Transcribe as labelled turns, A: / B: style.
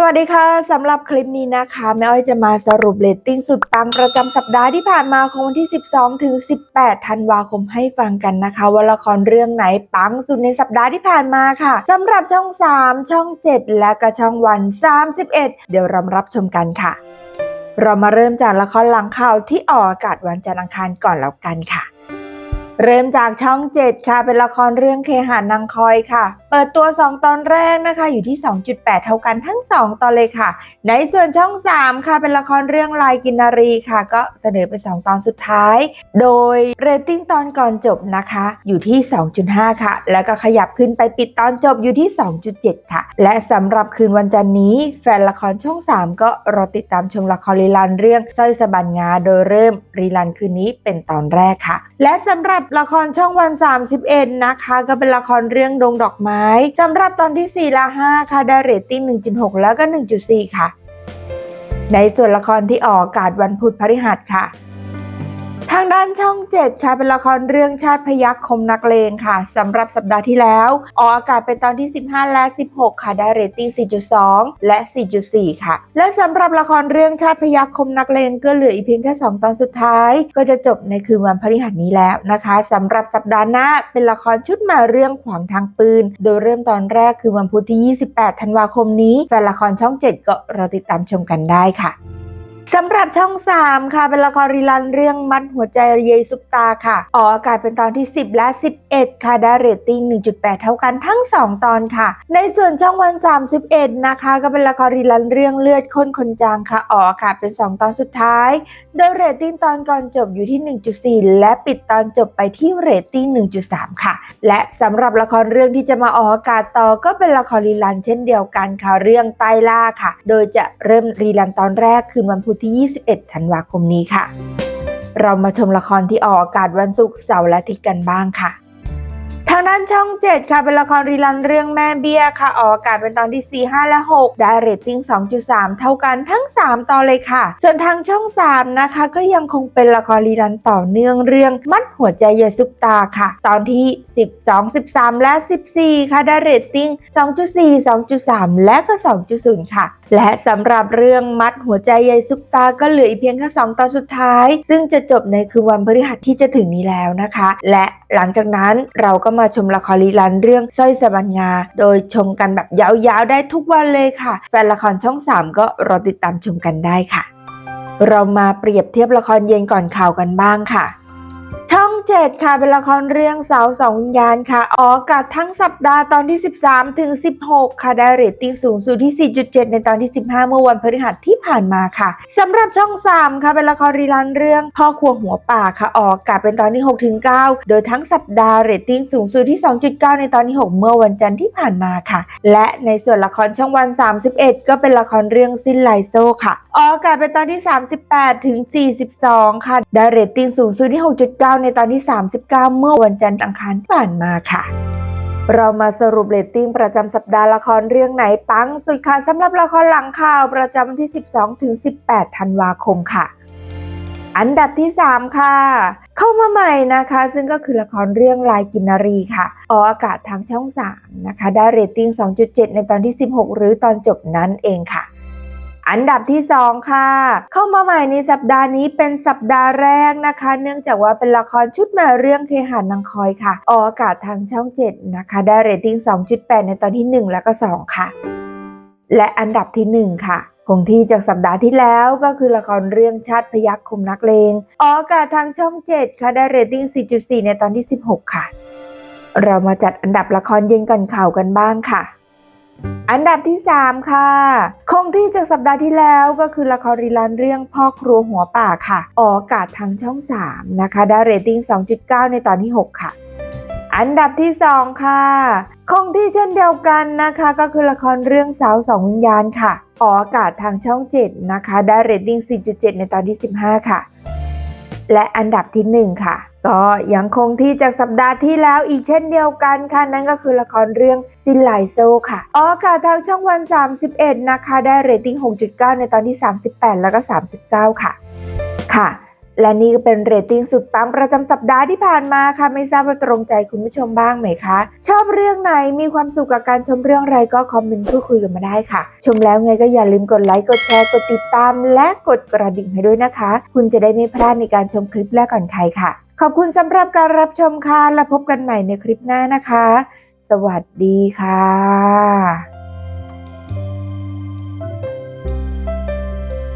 A: สวัสดีค่ะสำหรับคลิปนี้นะคะแม่อ้อยจะมาสรุปเรตติ้งสุดปังประจำสัปดาห์ที่ผ่านมาของวันที่ 12 ถึง 18 ธันวาคมให้ฟังกันนะคะว่าละครเรื่องไหนปังสุดในสัปดาห์ที่ผ่านมาค่ะสำหรับช่อง 3 ช่อง 7 และก็ช่องวัน 31 เดี๋ยวเรามารับชมกันค่ะ เรามาเริ่มจากละครหลังข่าวที่ออกอากาศวันจันทร์อังคารก่อนแล้วกันค่ะ เริ่มจากช่อง 7 ค่ะ เป็นละครเรื่องเคหานางคอยค่ะเปิดตัว 2 ตอนแรกนะคะ อยู่ที่ 2.8 เท่ากันทั้ง 2 ตอนเลยค่ะ ในส่วนช่อง 3 ค่ะ เป็นละครเรื่องลายกินนารีค่ะ ก็เสนอเป็น 2 ตอนสุดท้าย โดยเรตติ้งตอนก่อนจบนะคะ อยู่ที่ 2.5 ค่ะ แล้วก็ขยับขึ้นไปปิดตอนจบอยู่ที่ 2.7 ค่ะ และสำหรับคืนวันจันทร์นี้ แฟนละครช่อง 3 ก็รอติดตามชมละครรีลันเรื่องสร้อยสบันงา โดยเริ่มรีลันคืนนี้เป็นตอนแรกค่ะ และสำหรับละครช่องวัน 31 นะคะ ก็เป็นละครเรื่องดงดอกไม้สำหรับตอนที่ 4 และ 5 ค่ะได้เรตติ้ง 1.6 แล้วก็ 1.4 ค่ะ ในส่วนละครที่ออกอากาศวันพุธพฤหัสค่ะ ทางด้านช่อง 7 ค่ะเป็นละครเรื่องชาติพยัคฆ์คมนักเลงค่ะสำหรับสัปดาห์ที่แล้วออกอากาศเป็นตอนที่ 15 และ 16 ค่ะได้เรตติ้ง 4.2 และ 4.4 ค่ะ และสำหรับละครเรื่องชาติพยัคฆ์คมนักเลงก็เหลืออีกเพียงแค่ 2 ตอนสุดท้าย ก็จะจบในคืนวันพฤหัสนี้แล้วนะคะสำหรับสัปดาห์หน้าเป็นละครชุดมาเรื่องขวางทางปืน โดยเริ่มตอนแรกคือวันพุธที่ 28 ธันวาคมนี้แฟนละครช่อง 7 ก็รอติดตามชมกันได้ค่ะ สำหรับช่อง 3 ค่ะ เป็นละครรีลันเรื่องมัดหัวใจเยซุปตาค่ะ ออกอากาศเป็นตอนที่ 10 และ 11 ค่ะ ได้เรตติ้ง 1.8 เท่ากันทั้ง 2 ตอนค่ะ ในส่วนช่องวัน 31 นะคะ ก็เป็นละครรีลันเรื่องเลือดข้นคนจางค่ะ ออกอากาศเป็น 2 ตอนสุดท้าย โดยเรตติ้งตอนก่อนจบอยู่ที่ 1.4 และปิดตอนจบไปที่เรตติ้ง 1.3 ค่ะ และสำหรับละครเรื่องที่จะมาออกอากาศต่อก็เป็นละครรีลันเช่นเดียวกันค่ะ เรื่องใต้ล่าค่ะ โดยจะเริ่มรีลันตอนแรกคืนวันพุธที่ 21 ธันวาคมนี้ค่ะ เรามาชมละครที่ออกอากาศวันศุกร์เสาร์และอาทิตย์กันบ้างค่ะ ด้านช่อง 7 ค่ะ เป็นละครรีลันเรื่องแม่เบี้ยค่ะ ออกอากาศเป็นตอนที่ 4 5 และ 6 ได้เรตติ้ง 2.3 เท่ากันทั้ง 3 ตอนเลยค่ะ ส่วนทางช่อง 3 นะคะ ก็ยังคงเป็นละครรีลันต่อเนื่องเรื่องมัดหัวใจเยซุปตาค่ะ ตอนที่ 12 13 และ 14 ค่ะ ได้เรตติ้ง 2.4 2.3 และก็ 2.0 ค่ะ และสำหรับเรื่องมัดหัวใจยายซุปตา ก็เหลืออีกเพียงแค่ 2 ตอนสุดท้าย ซึ่งจะจบในคืนวันพฤหัสที่จะถึงนี้แล้วนะคะ และ หลังจากนั้นเราก็มาชมละครลีลันเรื่องสร้อยสะบันงาโดยชมกันแบบยาวๆได้ทุกวันเลยค่ะแฟนละครช่อง 3 ก็รอติดตามชมกันได้ค่ะ เรามาเปรียบเทียบละครเย็นก่อนข่าวกันบ้างค่ะ 7ค่ะเป็นละครเรื่องสาวสองวิญญาณค่ะออกอากาศทั้งสัปดาห์ตอนที่ 13 ถึง 16 ค่ะ ได้เรตติ้งสูงสุดที่ 4.7 ในตอนที่ 15 เมื่อวันพฤหัสที่ผ่านมาค่ะสำหรับช่อง 3 ค่ะเป็นละครรีลันเรื่องพ่อครัวหัวป่าค่ะออกอากาศเป็นตอนที่ 6 ถึง 9 โดยทั้งสัปดาห์เรตติ้งสูงสุดที่ 2.9 ในตอนที่ 6 เมื่อวันจันทร์ที่ผ่านมาค่ะ และในส่วนละครช่องวัน 31 ก็เป็นละครเรื่องสิ้นไลโซค่ะออกอากาศเป็นตอนที่ 38 ถึง 42 ค่ะ ได้เรตติ้งสูงสุดที่ 6.9 ในตอนที่39 เมื่อวันจันทร์อังคารที่ผ่านมาค่ะ เรามาสรุปเรตติ้งประจำสัปดาห์ละครเรื่องไหนปังสุดค่ะสำหรับละครหลังข่าวประจำวันที่ 12ถึง18 ธันวาคมค่ะอันดับที่ 3 ค่ะ เข้ามาใหม่นะคะ ซึ่งก็คือละครเรื่องลายกินนารีค่ะ ออกอากาศทางช่อง 3 นะคะ ได้เรตติ้ง 2.7 ในตอนที่ 16 หรือตอนจบนั้นเองค่ะ อันดับที่ 2 ค่ะ เข้ามาใหม่ในสัปดาห์นี้เป็นสัปดาห์แรกนะคะ เนื่องจากว่าเป็นละครชุดมาเรื่องเคหานนางคอยค่ะ ออกอากาศทางช่อง 7 นะคะ ได้เรตติ้ง 2.8 ในตอนที่ 1 และก็ 2 ค่ะ และอันดับที่ 1 ค่ะคงที่จากสัปดาห์ที่แล้วก็คือละครเรื่องชาติพยัคฆ์คมนักเลงออกอากาศทางช่อง 7 ค่ะได้เรตติ้ง 4.4 ในตอนที่ 16 ค่ะ เรามาจัดอันดับละครเย็นก่อนข่าวกันบ้างค่ะ อันดับที่ 3 ค่ะ คงที่จากสัปดาห์ที่แล้วก็คือละครรีลันเรื่องพ่อครัวหัวป่าค่ะ ออกอากาศทางช่อง 3 นะคะ ได้เรตติ้ง 2.9 ในตอนที่ 6 ค่ะ อันดับที่ 2 ค่ะ คงที่เช่นเดียวกันนะคะ ก็คือละครเรื่องสาวสองวิญญาณค่ะ ออกอากาศทางช่อง 7 นะคะ ได้เรตติ้ง 4.7 ในตอนที่ 15 ค่ะ และอันดับที่ 1 ค่ะ ก็ยังคงที่จากสัปดาห์ที่แล้วอีกเช่นเดียวกันค่ะ นั่นก็คือละครเรื่องซินไลโซค่ะ อ๋อค่ะทางช่องวัน 31 นะคะ ได้เรตติ้ง 6.9 ในตอนที่ 38 แล้วก็ 39 ค่ะ ค่ะ และนี่ก็เป็นเรตติ้งสุดปังประจำสัปดาห์ที่ผ่านมาค่ะ ไม่ทราบว่าตรงใจคุณผู้ชมบ้างไหมคะ ชอบเรื่องไหนมีความสุขกับการชมเรื่องอะไรก็คอมเมนต์พูดคุยกันมาได้ค่ะ ชมแล้วไงก็อย่าลืมกดไลค์กดแชร์กดติดตาม และกดกระดิ่งให้ด้วยนะคะ คุณจะได้ไม่พลาดในการชมคลิปแรกก่อนใครค่ะ ขอบคุณสำหรับการรับชมค่ะและพบกันใหม่ในคลิปหน้านะคะ สวัสดีค่ะ